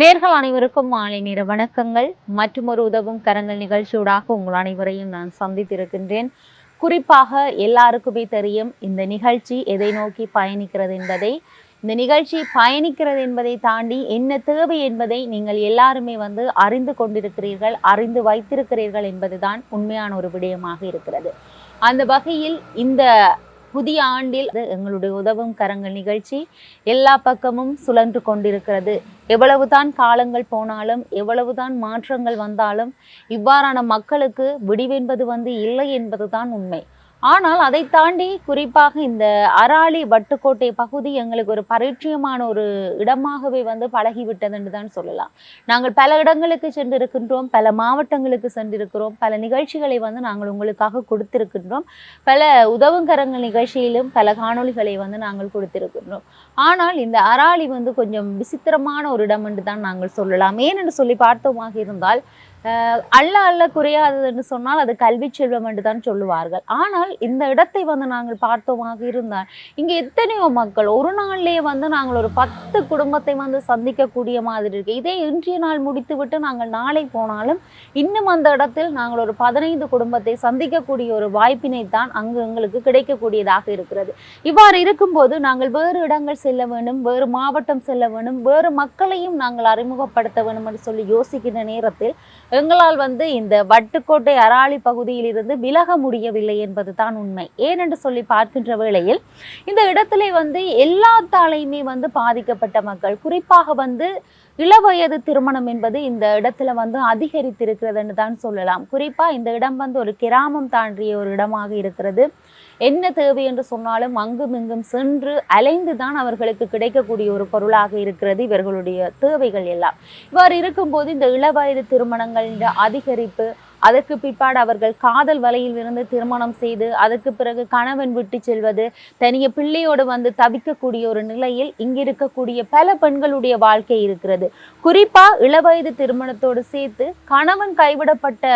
நேர்கள் அனைவருக்கும் மாலை நேர வணக்கங்கள். மற்றும் ஒரு உதவும் கரங்கள் நிகழ்ச்சியூடாக உங்கள் அனைவரையும் நான் சந்தித்திருக்கின்றேன். குறிப்பாக எல்லாருக்குமே தெரியும் இந்த நிகழ்ச்சி எதை நோக்கி பயணிக்கிறது என்பதை. இந்த நிகழ்ச்சி பயணிக்கிறது என்பதை தாண்டி என்ன தேவை என்பதை நீங்கள் எல்லாருமே வந்து அறிந்து கொண்டிருக்கிறீர்கள் அறிந்து வைத்திருக்கிறீர்கள் என்பதுதான் உண்மையான ஒரு விடயமாக இருக்கிறது. அந்த வகையில் இந்த புதிய ஆண்டில் எங்களுடைய உதவும் கரங்கள் நிகழ்ச்சி. எல்லா பக்கமும் சுழன்று கொண்டிருக்கிறது. எவ்வளவுதான் காலங்கள் போனாலும் எவ்வளவுதான் மாற்றங்கள் வந்தாலும் இவ்வாறான மக்களுக்கு விடிவென்பது வந்து இல்லை என்பதுதான் உண்மை. ஆனால் அதை தாண்டி குறிப்பாக இந்த அராளி வட்டுக்கோட்டை பகுதி எங்களுக்கு ஒரு பரிச்சயமான ஒரு இடமாகவே வந்து பழகிவிட்டது என்று தான் சொல்லலாம். நாங்கள் பல இடங்களுக்கு சென்றிருக்கின்றோம் பல மாவட்டங்களுக்கு சென்றிருக்கிறோம் பல நிகழ்ச்சிகளை வந்து நாங்கள் உங்களுக்காக கொடுத்திருக்கின்றோம் பல உதவுங்கரங்கள் நிகழ்ச்சியிலும் பல காணொளிகளை வந்து நாங்கள் கொடுத்திருக்கின்றோம். ஆனால் இந்த அராளி வந்து கொஞ்சம் விசித்திரமான ஒரு இடம் என்று தான் நாங்கள் சொல்லலாம். ஏனென்று சொல்லி பார்த்தோமாக இருந்தால் அள்ள அள்ள குறையாதது என்று சொன்னால் அது கல்வி செல்வம் என்று தான் சொல்லுவார்கள். ஆனால் இந்த இடத்தை வந்து நாங்கள் பார்த்தோமாக இருந்தால் இங்கே எத்தனையோ மக்கள் ஒரு நாள்லேயே வந்து நாங்கள் ஒரு பத்து குடும்பத்தை வந்து சந்திக்கக்கூடிய மாதிரி இருக்கு. இதே இன்றைய நாள் முடித்துவிட்டு நாங்கள் நாளை போனாலும் இன்னும் அந்த இடத்தில் நாங்கள் ஒரு பதினைந்து குடும்பத்தை சந்திக்கக்கூடிய ஒரு வாய்ப்பினை தான் அங்கு எங்களுக்கு கிடைக்கக்கூடியதாக இருக்கிறது. இவ்வாறு இருக்கும்போது நாங்கள் வேறு இடங்கள் செல்ல வேண்டும் வேறு மாவட்டம் செல்ல வேண்டும் வேறு மக்களையும் நாங்கள் அறிமுகப்படுத்த வேண்டும் என்று சொல்லி யோசிக்கின்ற நேரத்தில் எங்களால் வந்து இந்த வட்டுக்கோட்டை அராளி பகுதியில் இருந்து விலக முடியவில்லை என்பது தான் உண்மை. ஏனென்று சொல்லி பார்க்கின்ற வேளையில் இந்த இடத்துல வந்து எல்லாத்தாலையுமே வந்து பாதிக்கப்பட்ட மக்கள். குறிப்பாக வந்து இளவயது திருமணம் என்பது இந்த இடத்துல வந்து அதிகரித்திருக்கிறதுன்னு தான் சொல்லலாம். குறிப்பாக இந்த இடம் வந்து ஒரு கிராமம் தாண்டிய ஒரு இடமாக இருக்கிறது. என்ன தேவை என்று சொன்னாலும் அங்கும் இங்கும் சென்று அலைந்து தான் அவர்களுக்கு கிடைக்கக்கூடிய ஒரு பொருளாக இருக்கிறது இவர்களுடைய தேவைகள் எல்லாம். இவ்வாறு இருக்கும்போது இந்த இளவயது திருமணங்கள் அதிகரிப்பு அதற்கு பிற்பாடு அவர்கள் காதல் வலையில் இருந்து திருமணம் செய்து அதற்கு பிறகு கணவன் விட்டு செல்வது தனிய பிள்ளையோடு வந்து தவிக்கக்கூடிய ஒரு நிலையில் இங்கிருக்கக்கூடிய பல பெண்களுடைய வாழ்க்கை இருக்கிறது. குறிப்பா இளவயது திருமணத்தோடு சேர்த்து கணவன் கைவிடப்பட்ட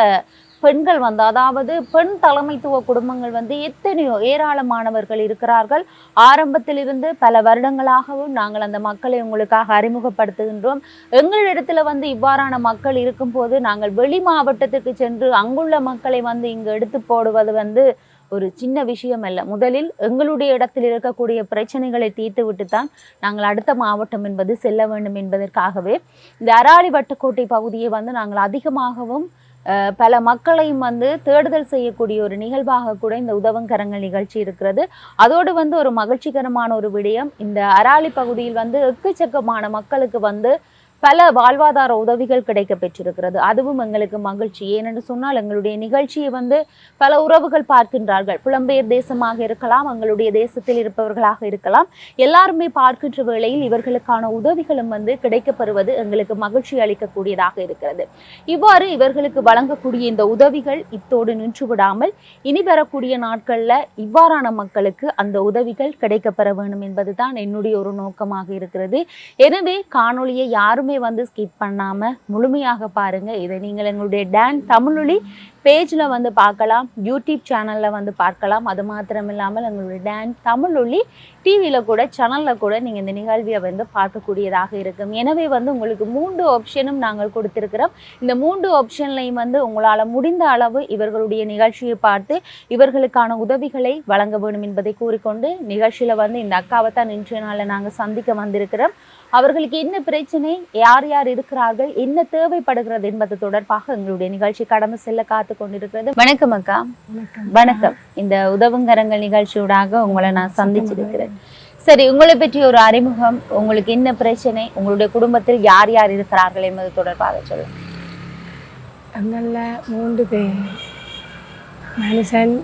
பெண்கள் வந்து அதாவது பெண் தலைமைத்துவ குடும்பங்கள் வந்து எத்தனையோ ஏராளமானவர்கள் இருக்கிறார்கள். ஆரம்பத்திலிருந்து பல வருடங்களாகவும் நாங்கள் அந்த மக்களை உங்களுக்காக அறிமுகப்படுத்துகின்றோம். எங்களிடத்துல வந்து இவ்வாறான மக்கள் இருக்கும்போது நாங்கள் வெளி மாவட்டத்துக்கு சென்று அங்குள்ள மக்களை வந்து இங்கு எடுத்து போடுவது வந்து ஒரு சின்ன விஷயம் அல்ல. முதலில் எங்களுடைய இடத்தில் இருக்கக்கூடிய பிரச்சனைகளை தீர்த்து விட்டு தான் நாங்கள் அடுத்த மாவட்டம் என்பது செல்ல வேண்டும் என்பதற்காகவே இந்த அராளி வட்டுக்கோட்டை பகுதியை வந்து நாங்கள் அதிகமாகவும் பல மக்களையும் வந்து தேடுதல் செய்யக்கூடிய ஒரு நிகழ்வாக கூட இந்த உதவங்கரங்கள் நிகழ்ச்சி இருக்கிறது. அதோடு வந்து ஒரு மகிழ்ச்சிகரமான ஒரு விடயம் இந்த அராலி பகுதியில் வந்து எக்கச்சக்கமான மக்களுக்கு வந்து பல வாழ்வாதார உதவிகள் கிடைக்க பெற்றிருக்கிறது அதுவும் எங்களுக்கு மகிழ்ச்சி. ஏனென்று சொன்னால் எங்களுடைய நிகழ்ச்சியை வந்து பல உறவுகள் பார்க்கின்றார்கள். புலம்பெயர் தேசமாக இருக்கலாம் எங்களுடைய தேசத்தில் இருப்பவர்களாக இருக்கலாம். எல்லாருமே பார்க்கின்ற வேளையில் இவர்களுக்கான உதவிகளும் வந்து கிடைக்கப்பெறுவது எங்களுக்கு மகிழ்ச்சி அளிக்கக்கூடியதாக இருக்கிறது. இவ்வாறு இவர்களுக்கு வழங்கக்கூடிய இந்த உதவிகள் இத்தோடு நின்று விடாமல் இனி வரக்கூடிய நாட்கள்ல இவ்வாறான மக்களுக்கு அந்த உதவிகள் கிடைக்கப்பெற வேண்டும் என்பதுதான் என்னுடைய ஒரு நோக்கமாக இருக்கிறது. எனவே காணொளியை யாருமே வந்து ஸ்கிப் பண்ணாம முழுமையாக பாருங்க. இதை நீங்கள் எங்களுடைய டான் தமிழொலி பேஜில் வந்து பார்க்கலாம் யூடியூப் சேனலில் வந்து பார்க்கலாம். அது மாத்திரம் இல்லாமல் எங்களுடைய தமிழ் உள்ளி டிவியில் கூட சேனலில் கூட நீங்கள் இந்த நிகழ்வியை வந்து பார்க்கக்கூடியதாக இருக்கும். எனவே வந்து உங்களுக்கு மூன்று ஆப்ஷனும் நாங்கள் கொடுத்துருக்கிறோம். இந்த மூன்று ஆப்ஷன்லையும் வந்து உங்களால் முடிந்த அளவு இவர்களுடைய நிகழ்ச்சியை பார்த்து இவர்களுக்கான உதவிகளை வழங்க வேண்டும் என்பதை கூறிக்கொண்டு நிகழ்ச்சியில் வந்து இந்த அக்காவை தான் இன்றைய நாளில் நாங்கள் சந்திக்க வந்திருக்கிறோம். அவர்களுக்கு என்ன பிரச்சனை யார் யார் இருக்கிறார்கள் என்ன தேவைப்படுகிறது என்பது தொடர்பாக எங்களுடைய நிகழ்ச்சி கடந்து செல்ல காத்து பார்த்து கொண்டிருக்கிறது. வணக்கம் அக்கா. வணக்கம். இந்த உதவுங்கரங்கள் நிகழ்ச்சியூடாக உங்களை நான் சந்திச்சிருக்கிறேன். சரி உங்களை பற்றி ஒரு அறிமுகம். உங்களுக்கு என்ன பிரச்சனை? உங்களுடைய குடும்பத்தில் யார் யார் இருக்கிறார்கள் என்பது தொடர்பாக சொல்லுங்க. அதனால மூன்று பேர். மனுஷன்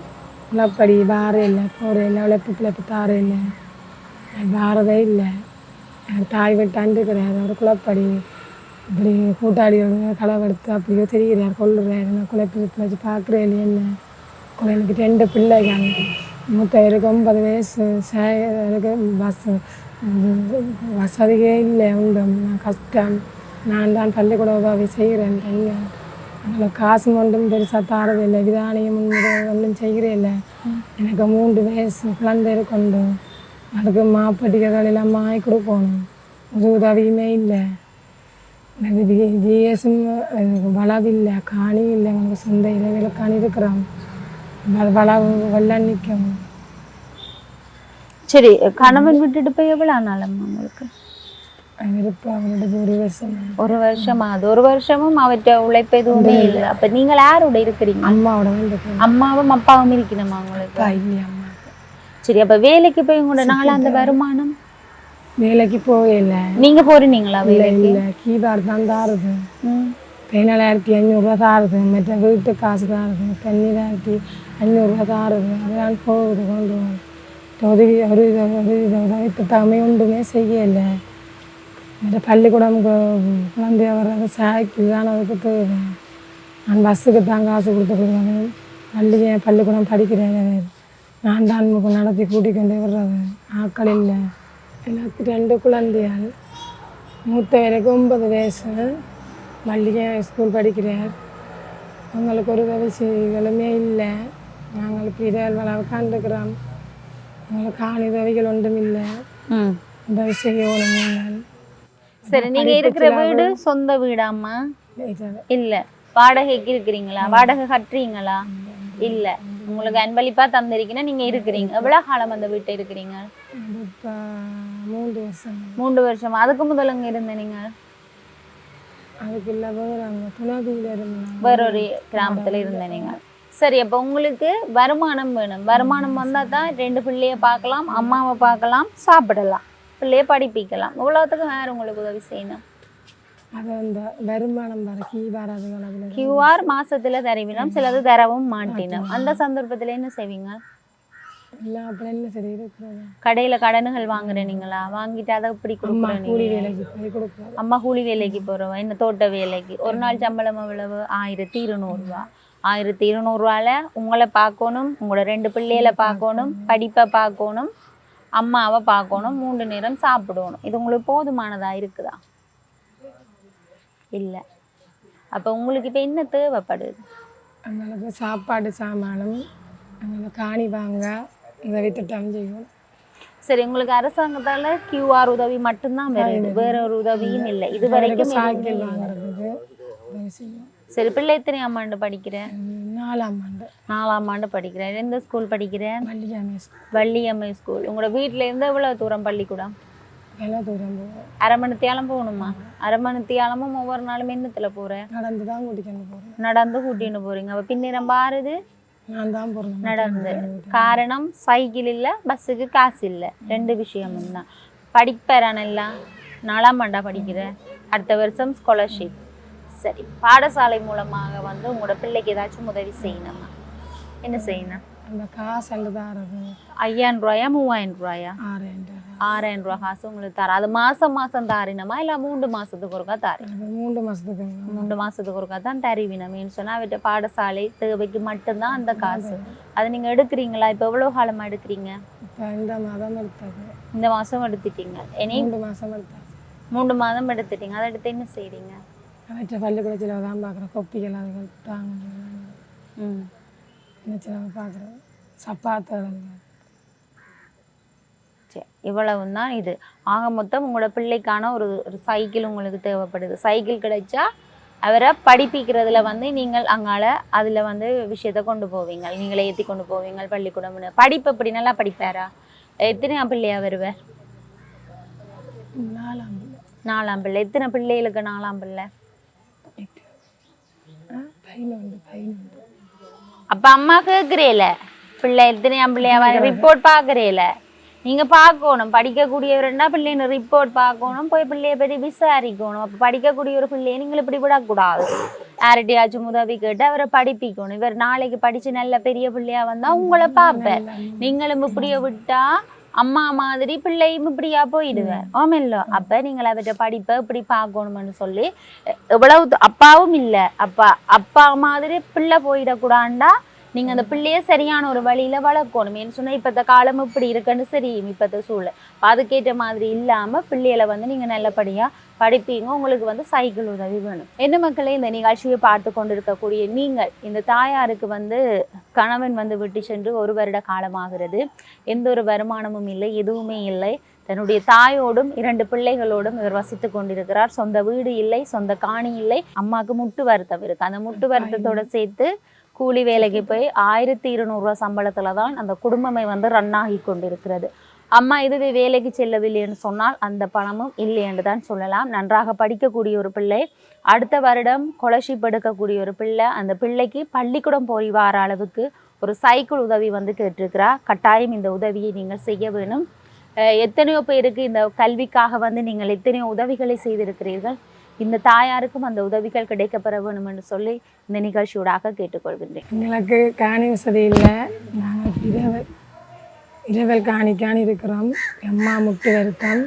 உழப்படி வார இல்லை. போகிற இல்லை உழைப்பு பிழைப்பு தார இல்லை. வாரதே இல்லை. தாய் விட்டாண்டு இருக்கிறார். அவர் குழப்படி இப்படி கூட்டாளிகள் களவெடுத்து அப்படியோ தெரிகிறார் கொள்ளுறாரு நான் குழைப்பு பிழைச்சி பார்க்குறேன் இல்லையே என்ன? கொலை எனக்கு ரெண்டு பிள்ளைகள். மூத்தவருக்கு ஒன்பது வயசு. சேருக்கு பஸ் வசதியே இல்லை. உண்டு. நான் கஷ்டம். நான் தான் பள்ளிக்கூட உதவி செய்கிறேன். தனியாக அதில் காசு ஒன்றும் பெருசாக தாரதில்லை விதானியம் ஒன்றும் செய்கிறே இல்லை. எனக்கு மூன்று வயசு. குழந்தை கொண்டு அதுக்கு மாப்பட்டிகள் எல்லாம் மாய் கொடுக்கணும். ஒரு உதவியுமே இல்லை. எனது ஜிஎஸும் வளவில்லை காணி இல்லை எங்களுக்கு சொந்த இடைவேளை காணி இருக்கிறோம் வளவு வெள்ளம் நிற்கும். சரி கணவன் விட்டுட்டு போய் எவ்வளவு நாளம்மா உங்களுக்கு? ஒரு வருஷம். ஒரு வருஷமா? அது ஒரு வருஷமும் அவற்ற உழைப்பு எதுவுமே இல்லை அப்ப நீங்கள் யாரோட இருக்கிறீங்க? அம்மாவோட அம்மாவும் அப்பாவும் இருக்கணுமா உங்களுக்கு? சரி அப்ப வேலைக்கு போய் உங்களோட நாளாந்த வருமானம்? வேலைக்கு போகல நீங்க போறீங்களா வேலைக்கு? இல்லை. கீபார் தான் தாருது. பதினேழாயிரத்தி அஞ்சூறுரூவா தாருது. மற்ற வீட்டு காசு தாருது. பன்னீராயிரத்தி அஞ்சூறுரூவா தாருது. அதெல்லாம் போகுது கொண்டு வந்து. உதவி ஒரு ஒரு உதவி திட்டமே ஒன்றுமே செய்யலை. மற்ற பள்ளிக்கூடம் குழந்தைய வர்றது சைக்கிள் தான் அதுக்கு தேவை. நான் பஸ்ஸுக்கு தான் காசு கொடுத்து கொடுக்குறேன் பள்ளிக்கு பள்ளிக்கூடம் படிக்கிறேன். நான் தான் நடத்தி கூட்டிக் கொண்டு வர்றது. ஆட்கள் இல்லை. எனக்கு ரெண்டு குழந்தைகள் மூத்தவருக்கு ஒன்பது வயசு மல்லிகை ஸ்கூல் படிக்கிறார் அவங்களுக்கு ஒரு உதவி செய்களுமே இல்லை நாங்கள் பிறல் வள உட்காந்துக்கிறோம் எங்களுக்கு ஆண் உதவிகள் ஒன்றும் இல்லை ம். உதவி செய்யணும் நீங்கள் சரி நீங்க இருக்கிற வீடு சொந்த வீடாம்மா இல்ல வாடகைக்கு இருக்கிறீங்களா வாடகை கட்டுறீங்களா இல்ல உங்களுக்கு அன்பளிப்பா தந்திருக்கீங்கன்னா நீங்க இருக்கிறீங்க எவ்வளவு காலம் அந்த வீட்டை இருக்கிறீங்க மூன்று வருஷம். மூன்று வருஷமா? அதுக்கு முதல்ல இங்க இருந்த நீங்க? அதுக்கு இல்லை வேறு அங்கே துணவியில் இருந்தாங்க வேறொரு கிராமத்துல இருந்த நீங்க. சரி அப்ப உங்களுக்கு வருமானம் வேணும். வருமானம் வந்தா தான் ரெண்டு பிள்ளைய பார்க்கலாம் அம்மாவை பார்க்கலாம் சாப்பிடலாம் பிள்ளைய படிப்பிக்கலாம். இவ்வளவுத்துக்கு வேற உங்களுக்கு உதவி செய்யணும்? அது அந்த வருமானம் வர கீ வராது அதில் கியூஆர் மாசத்துல தருவினோம் சிலது தரவும் மாட்டினோம். அந்த சந்தர்ப்பத்துல என்ன செய்வீங்க? எல்லாம் அப்புறம் என்ன சரி இருக்கிறது கடையில கடனுகள் வாங்குறீங்களா வாங்கிட்டு அதை இப்படி கூலி வேலைக்கு அம்மா கூலி வேலைக்கு போறவ என்ன தோட்ட வேலைக்கு? ஒரு நாள் சம்பளம் எவ்வளவு? ஆயிரத்தி இருநூறுவா. ஆயிரத்தி இருநூறுவால உங்களை பார்க்கணும் உங்களோட ரெண்டு பிள்ளைகளை பார்க்கணும் படிப்பை பார்க்கணும் அம்மாவை பார்க்கணும் மூன்று நேரம் சாப்பிடணும். இது உங்களுக்கு போதுமானதா இருக்குதா? இல்லை. அப்போ உங்களுக்கு இப்போ என்ன தேவைப்படுது? சாப்பாடு சாமானும் காணி வாங்க உதவி திட்டம் செய்யும் சரி உங்களுக்கு அரசாங்கத்தால கியூஆர் உதவி மட்டும்தான் வருது வேற ஒரு உதவியும் இல்லை இது வரைக்கும் சாய்க்கிள் எதுவுமே இல்லை. வாங்குறதுக்கு உதவி செய்யும் சரி பிள்ளை எத்தனை ஆமாண்டு படிக்கிறேன் நாலாம் ஆண்டு நாலாம் ஆண்டு படிக்கிறேன் எந்த ஸ்கூல் படிக்கிறேன் மல்லிகாமி வள்ளியம்மை ஸ்கூல் உங்களோட வீட்ல இருந்து எவ்வளவு தூரம் பள்ளிக்கூடம் வெள்ள தூரம் போவோம் அரை மணித்தியாலம் போகணுமா அரை மணித்தியாலமும் ஒவ்வொரு நாளும் என்னத்துல போறேன் நடந்து தான் கூட்டிக்கொண்டு போகிறேன் நடந்து கூட்டின்னு போறீங்க அப்ப பின்னிரம் பாருது போகிறேன் நடந்து. காரணம் சைக்கிள் இல்ல பஸ்ஸுக்கு காசு இல்ல. ரெண்டு விஷயமும் தான் படிப்பேறான் எல்லாம். நாலாம் ஆண்டா படிக்கிறேன் அடுத்த வருஷம் ஸ்காலர்ஷிப் சரி பாடசாலை மூலமாக வந்து உங்களோட பிள்ளைக்கு ஏதாச்சும் உதவி செய்யணுமா? என்ன செய்யணும்? அந்த காசு இருக்கும் ஐயாயிரம் ரூபாயா மூவாயிரம் ரூபாயா? ஆறாயிரம் ஆறாயிரம் ரூபாய் காசு உங்களுக்கு தர அது மாசம் மாசம் தாரினமா இல்ல மூன்று மாசத்துக்கு ஒருக்கா தாரி மூன்று மாதத்துக்கு மூன்று மாசத்துக்கு ஒருக்கா தான் தருவினமேன்னு சொன்னா அவட்ட பாடசாலை தேவைக்கு மட்டும்தான் அந்த காசு அதை நீங்க எடுக்கிறீங்களா இப்ப எவ்வளவு காலமா எடுக்கிறீங்க இந்த மாதம் எடுத்தது இந்த மாசம் எடுத்துட்டீங்க இனி மூன்று மாதம் எடுத்தாச்சு மூன்று மாதம் எடுத்துட்டீங்க அதை எடுத்து என்ன செய்றீங்க அவற்றை பள்ளிக்கூடத்தில் தான் பார்க்குறேன் கொப்பிகள் அதுகள் தாங்க ம் என்ன சிலவை பார்க்குறேன் சப்பாத்து சரி இவ்வளவும் தான் இது. ஆக மொத்தம் உங்களோட பிள்ளைக்கான ஒரு ஒரு சைக்கிள் உங்களுக்கு தேவைப்படுது. சைக்கிள் கிடைச்சா அவரை படிப்பிக்கிறதுல வந்து நீங்கள் அங்கால அதில் வந்து விஷயத்தை கொண்டு போவீங்க நீங்களே ஏற்றி கொண்டு போவீங்க பள்ளிக்கூடம்னு. படிப்பு எப்படி? நல்லா படிப்பாரா? எத்தனை பிள்ளையா வருவார்? நாலாம் பிள்ளை. நாலாம் பிள்ளை. எத்தனை பிள்ளைகளுக்கு நாலாம் பிள்ளை? அப்ப அம்மா கேட்குறேல பிள்ளை எத்தனையாம் பிள்ளையா ரிப்போர்ட் பார்க்குறேல நீங்க பார்க்கணும். படிக்கக்கூடியவருன்னா பிள்ளைன்னு ரிப்போர்ட் பார்க்கணும். போய் பிள்ளைய பற்றி விசாரிக்கணும். அப்போ படிக்கக்கூடிய ஒரு பிள்ளையை நீங்கள் இப்படி விடக்கூடாது. யார்கிட்டயாச்சும் உதவி கேட்டு அவரை படிப்பிக்கணும். இவர் நாளைக்கு படிச்சு நல்ல பெரிய பிள்ளையா வந்தா உங்களை பார்ப்பார். நீங்களும் இப்படியே விட்டா அம்மா மாதிரி பிள்ளையும் இப்படியா போயிடுவேன் ஆமில்ல அப்ப நீங்கள் அவர்கிட்ட படிப்பை இப்படி பார்க்கணும்னு சொல்லி எவ்வளவு அப்பாவும் இல்லை. அப்பா அப்பா மாதிரி பிள்ளை போயிடக்கூடாண்டா? நீங்க அந்த பிள்ளைய சரியான ஒரு வழியில வளர்க்கணும் ஏன்னு சொன்னா இப்பத்த காலம் இப்படி இருக்குன்னு தெரியும் இப்பத்த சூழல் அதுக்கேற்ற மாதிரி இல்லாம பிள்ளைகளை வந்து நீங்க நல்லபடியா படிப்பீங்க. உங்களுக்கு வந்து சைக்கிள் உதவி வேணும். என்ன மக்களே இந்த நிகழ்ச்சியை பார்த்து கொண்டிருக்கக்கூடிய நீங்கள் இந்த தாயாருக்கு வந்து கணவன் வந்து விட்டு சென்று ஒரு வருட காலமாகிறது. எந்த ஒரு வருமானமும் இல்லை எதுவுமே இல்லை. தன்னுடைய தாயோடும் இரண்டு பிள்ளைகளோடும் இவர் வசித்து கொண்டிருக்கிறார். சொந்த வீடு இல்லை சொந்த காணி இல்லை. அம்மாவுக்கு முட்டு வருத்தம் இருக்கு. அந்த முட்டு வருத்தத்தோட சேர்த்து கூலி வேலைக்கு போய் ஆயிரத்தி இருநூறுவா சம்பளத்துல தான் அந்த குடும்பமே வந்து ரன் ஆகி கொண்டிருக்கிறது. அம்மா இதுவே வேலைக்கு செல்லவில்லை என்று சொன்னால் அந்த பணமும் இல்லை என்று தான் சொல்லலாம். நன்றாக படிக்கக்கூடிய ஒரு பிள்ளை அடுத்த வருடம் ஸ்காலர்ஷிப் எடுக்கக்கூடிய ஒரு பிள்ளை அந்த பிள்ளைக்கு பள்ளிக்கூடம் போய் வார அளவுக்கு ஒரு சைக்கிள் உதவி வந்து கேட்டிருக்கிறா கட்டாயம் இந்த உதவியை நீங்கள் செய்ய வேணும். எத்தனையோ பேருக்கு இந்த கல்விக்காக வந்து நீங்கள் எத்தனையோ உதவிகளை செய்திருக்கிறீர்கள். இந்த தாயாருக்கும் அந்த உதவிகள் கிடைக்கப்பெற வேணும் என்று சொல்லி இந்த நிகழ்ச்சியூடாக கேட்டுக்கொள்கின்றேன். எங்களுக்கு காணி வசதி இல்லை. நாங்கள் இரவல் இரவல் காணிக்கான இருக்கிறோம். அம்மா முட்டு வருத்தம்.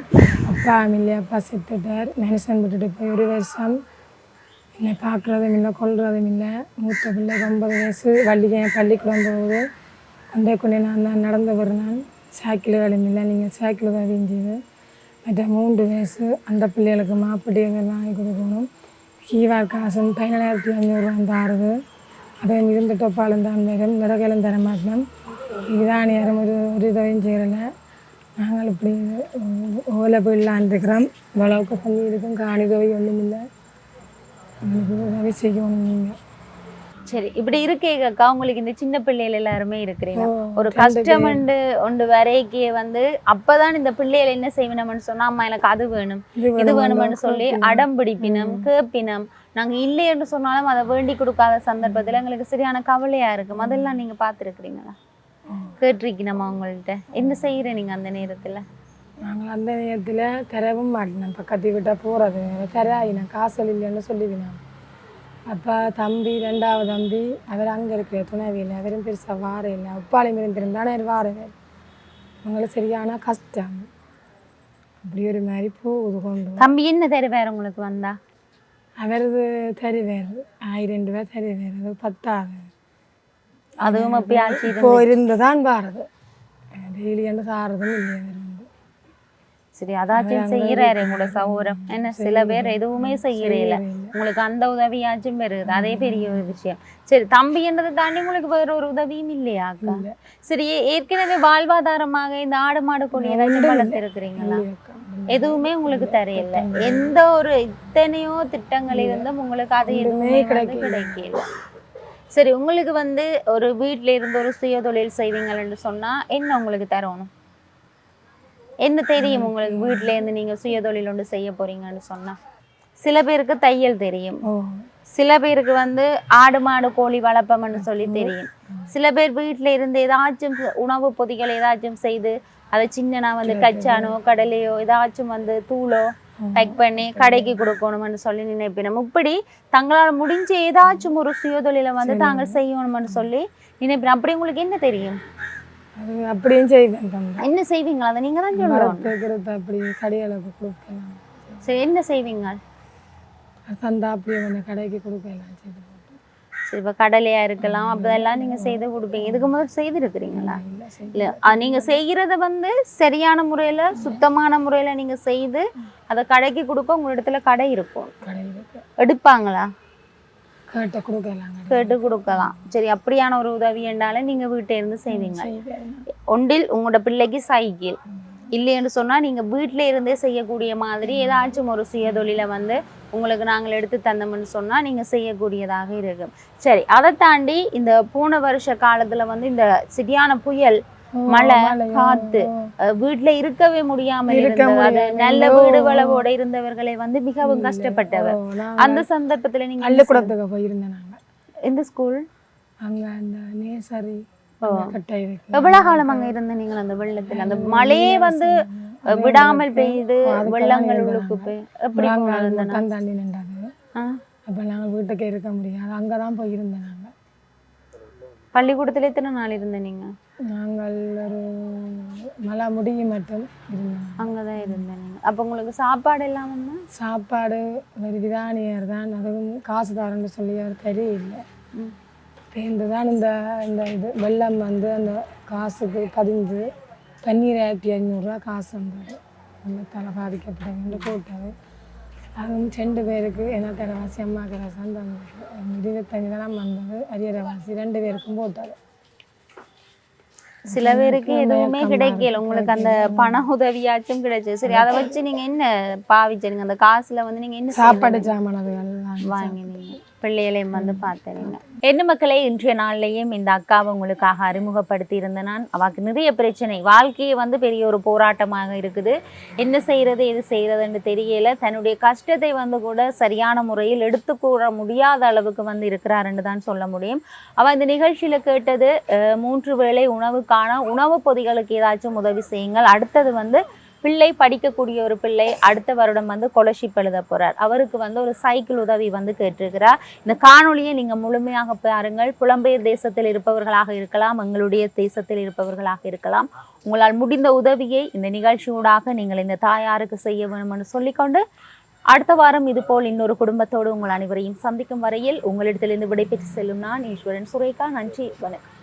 அப்பா இல்லை அப்பா செத்துட்டார். மனுஷன் விட்டுட்டு போய் ஒரு வருஷம். என்னை பார்க்குறதும் இல்லை கொள்றதும் இல்லை. மூத்த பிள்ளை ஒன்பது வயசு. வள்ளிக்கு பள்ளிக்கூடம் போகுது கொண்டே கொண்டே நான் தான் நடந்து வருறேன் சைக்கிள் வேலையும் இல்லை. நீங்கள் சைக்கிள் உதவியும் செய்து மற்ற மூன்று வயசு அந்த பிள்ளைகளுக்கு மாப்பிள்ளை வாங்கி கொடுக்கணும். கீவார் காசும் பதினேழாயிரத்தி ஐநூறுரூவா தாருது. அதை இருந்த டொப்பாலும் தான் வரும் நடக்கலும் தர மாட்டோம். இதுதான் யாரும் ஒரு ஒரு உதவியும் செய்யலை நாங்கள் இப்படி ஓலை போயிடலான் இருக்கிறோம். இவ்வளவுக்கு பண்ணி இருக்கும் காணி தொகை ஒன்றும் இல்லை எங்களுக்கு உதவி செய்யணும் நீங்கள் சரி இப்படி இருக்கேக்கா உங்களுக்கு இந்த சின்ன பிள்ளைகள் எல்லாருமே இருக்கிறீங்க. ஒரு கஷ்டம் ஒன்று வரைக்கே வந்து அப்பதான் இந்த பிள்ளைகள் என்ன செய்யணும்னு சொன்னா அம்மா எனக்கு அது வேணும் இது வேணும்னு சொல்லி அடம் பிடிப்பினம் கேப்பினம் நாங்க இல்லைன்னு சொன்னாலும் அதை வேண்டி கொடுக்காத சந்தர்ப்பத்துல எங்களுக்கு சரியான கவலையா இருக்கும். அதெல்லாம் நீங்க பார்த்துருக்கிறீங்களா? கேட்டிருக்கணுமா உங்கள்ட்ட? என்ன செய்யற நீங்க அந்த நேரத்துல? நாங்கள் அந்த நேரத்தில் தரவும் மாட்டேன் பக்கத்து விட்டால் போகிறது தராயினா காசல் இல்லைன்னு சொல்லிவினான் அப்போ தம்பி ரெண்டாவது தம்பி அவர் அங்கே இருக்கிற துணைவியில் அவரும் பெருசாக வார இல்லை. உப்பாளையம் இருந்திருந்தானே அவர் வாரவர் அவங்களுக்கு சரியான கஷ்டம். அப்படி ஒரு மாதிரி போகுது கொண்டு தம்பி என்ன தருவார் உங்களுக்கு வந்தா? அவரது தருவார் ஆயிரம் ரூபாய் தருவார் அது பத்தாது. அதுவும் இப்போ இருந்து. இருந்துதான் வாரது டெய்லி என்று சாரதும் இல்லை சரி அதாச்சும் செய்யறாரு உங்களோட சௌரம் என்ன சில பேர் எதுவுமே செய்யறதில்ல உங்களுக்கு அந்த உதவியாச்சும் பெறுது. அதே பெரிய ஒரு விஷயம். சரி தம்பின்றதை தாண்டி உங்களுக்கு வேற ஒரு உதவியும் இல்லையா அக்கா. சரி ஏற்கனவே வாழ்வாதாரமாக இந்த ஆடு மாடு கோழி ஏதாச்சும் வளர்த்து இருக்கிறீங்களா இல்லையக்கா. எதுவுமே உங்களுக்கு தெரியல எந்த ஒரு இத்தனையோ திட்டங்கள் இருந்தும் உங்களுக்கு அது எதுவுமே கிடைக்கல. சரி உங்களுக்கு வந்து ஒரு வீட்ல இருந்து ஒரு சுய தொழில் செய்வீங்கன்னு சொன்னா என்ன உங்களுக்கு தரணும்? என்ன தெரியும் உங்களுக்கு வீட்ல இருந்து நீங்க சுய தொழில் ஒன்று செய்ய போறீங்கன்னு சொன்னா? சில பேருக்கு தையல் தெரியும். சில பேருக்கு வந்து ஆடு மாடு கோழி வளர்ப்பம்னு சொல்லி தெரியும். சில பேர் வீட்ல இருந்து ஏதாச்சும் உணவு பொதிகள் ஏதாச்சும் செய்து அதை சின்னனா வந்து கச்சானோ கடலையோ ஏதாச்சும் வந்து தூளோ பேக் பண்ணி கடைக்கு கொடுக்கணும்னு சொல்லி நினைப்பினோம். இப்படி தங்களால் முடிஞ்ச ஏதாச்சும் ஒரு சுயதொழிலை வந்து தாங்கள் செய்யணும்னு சொல்லி நினைப்பினோம். அப்படி உங்களுக்கு என்ன தெரியும்? அது அப்படியும் செய்வேன் தம்பி. என்ன செய்வீங்களா? அதை நீங்க தான் சொல்லணும் வறுத்துக்கிறது அப்படி கடைகளுக்கு கொடுக்கலாம் சரி என்ன செய்வீங்க? தந்தா அப்படியே கொஞ்சம் கடைக்கு கொடுக்கலாம் செய்து சரி இப்போ கடலையா இருக்கலாம் அப்பதெல்லாம் நீங்க செய்து கொடுப்பீங்க. இதுக்கு முதல் செய்திருக்கிறீங்களா? இல்லை செய்ய இல்ல அஹ் நீங்க செய்யறத வந்து சரியான முறையில சுத்தமான முறையில நீங்க செய்து அதை கடைக்கு கொடுக்க உங்க இடத்துல கடை இருக்கும். எடுப்பாங்களா? கேட்ட கொடுக்கலாம். சரி அப்படியான ஒரு உதவி என்றாலும் நீங்க வீட்டை இருந்து செய்வீங்க. ஒன்றில் உங்களோட பிள்ளைக்கு சைக்கிள். இல்லைன்னு சொன்னா நீங்க வீட்டில இருந்தே செய்யக்கூடிய மாதிரி ஏதாச்சும் ஒரு சுயதொழிலை வந்து உங்களுக்கு நாங்கள் எடுத்து தந்தோம்னு சொன்னா நீங்க செய்யக்கூடியதாக இருக்கும். சரி அதை தாண்டி இந்த போன வருஷ காலத்துல வந்து இந்த சரியான புயல் மழை, காத்து, வீட்ல இருக்கவே முடியாம முடியாம நல்ல. வீடு வளவோட இருந்தவர்களை வந்து மிகவும் கஷ்டப்பட்டவர். அந்த சந்தர்ப்பத்துல நீங்க பள்ளிக்கூடத்துக்கு போயிருந்தேன் செய்ய- எந்த ஸ்கூல்? அங்கே அந்த நேசரி எவ்வளவு காலம் அங்க இருந்த நீங்கள் அந்த வெள்ளத்துல? அந்த மழையே வந்து விடாமல் பெய்யுது வெள்ளங்கள் உள்ளுக்கு போய் எப்படி தாண்டி நின்றாது. அப்போ நாங்கள் வீட்டுக்கே இருக்க முடியாது. அங்கே தான் போயிருந்தேன் நாங்கள் பள்ளிக்கூடத்துல எத்தனை நாள் இருந்த நீங்க? நாங்கள் ஒரு மழை முடிய மட்டும் இருந்தோம். அங்கதான் இருந்த நீங்க. அப்ப உங்களுக்கு சாப்பாடு எல்லாம் வந்து சாப்பாடு ஒரு விதானியர் தான். அதுவும் காசு தரேன்னு சொல்லி அவர் தெரியல ம். பேருந்து தான் இந்த இந்த இது வெள்ளம் வந்து அந்த காசுக்கு பதிஞ்சு பன்னீராயிரத்தி ஐநூறுரூவா காசு வந்தது. வெள்ளத்தால் பாதிக்கப்பட்டவங்க போட்டது அதுவும் ரெண்டு பேருக்கு என்ன கடைவாசி அம்மா கடைவாசி தந்தது. இருபத்தஞ்சு தான் வந்தது. அரியரவாசி ரெண்டு பேருக்கும் போட்டது. சில பேருக்கு எதுவுமே கிடைக்கல. உங்களுக்கு அந்த. பண உதவியாச்சும் கிடைச்சு சரி அதை வச்சு நீங்க என்ன பாவிச்சீங்க? அந்த காசுல வந்து நீங்க என்ன சாப்பாடு வாங்கி வாங்கினீங்க. பிள்ளைகளையும் வந்து பார்த்தேன் என்ன மக்களே இன்றைய நாள்லையும் இந்த அக்காவை உங்களுக்காக அறிமுகப்படுத்தி இருந்தனான் அவாக்கு நிறைய பிரச்சனை. வாழ்க்கையை வந்து பெரிய ஒரு போராட்டமாக இருக்குது. என்ன செய்யறது எது செய்கிறதுன்னு தெரியல. தன்னுடைய கஷ்டத்தை வந்து கூட சரியான முறையில் எடுத்து கூற முடியாத அளவுக்கு வந்து இருக்கிறாருன்னு தான் சொல்ல முடியும். அவள் இந்த நிகழ்ச்சியில கேட்டது அஹ், மூன்று வேளை உணவுக்கான உணவு பொதிகளுக்கு ஏதாச்சும் உதவி செய்யுங்கள். அடுத்தது வந்து பிள்ளை படிக்கக்கூடிய ஒரு பிள்ளை அடுத்த வருடம் வந்து கொலர்ஷிப் எழுத போறார். அவருக்கு வந்து ஒரு சைக்கிள் உதவி வந்து கேட்டிருக்கிறார். இந்த காணொலியை நீங்க முழுமையாக பாருங்கள். புலம்பெயர் தேசத்தில் இருப்பவர்களாக இருக்கலாம் எங்களுடைய தேசத்தில் இருப்பவர்களாக இருக்கலாம். உங்களால் முடிந்த உதவியை இந்த நிகழ்ச்சியூடாக நீங்கள் இந்த தாயாருக்கு செய்ய வேணும்னு சொல்லிக்கொண்டு அடுத்த வாரம் இதுபோல் இன்னொரு குடும்பத்தோடு உங்கள் அனைவரையும் சந்திக்கும் வரையில் உங்களிடத்திலிருந்து விடைபெற்று செல்லும் நான் ஈஸ்வரன் சுரேகா. நன்றி வணக்கம்.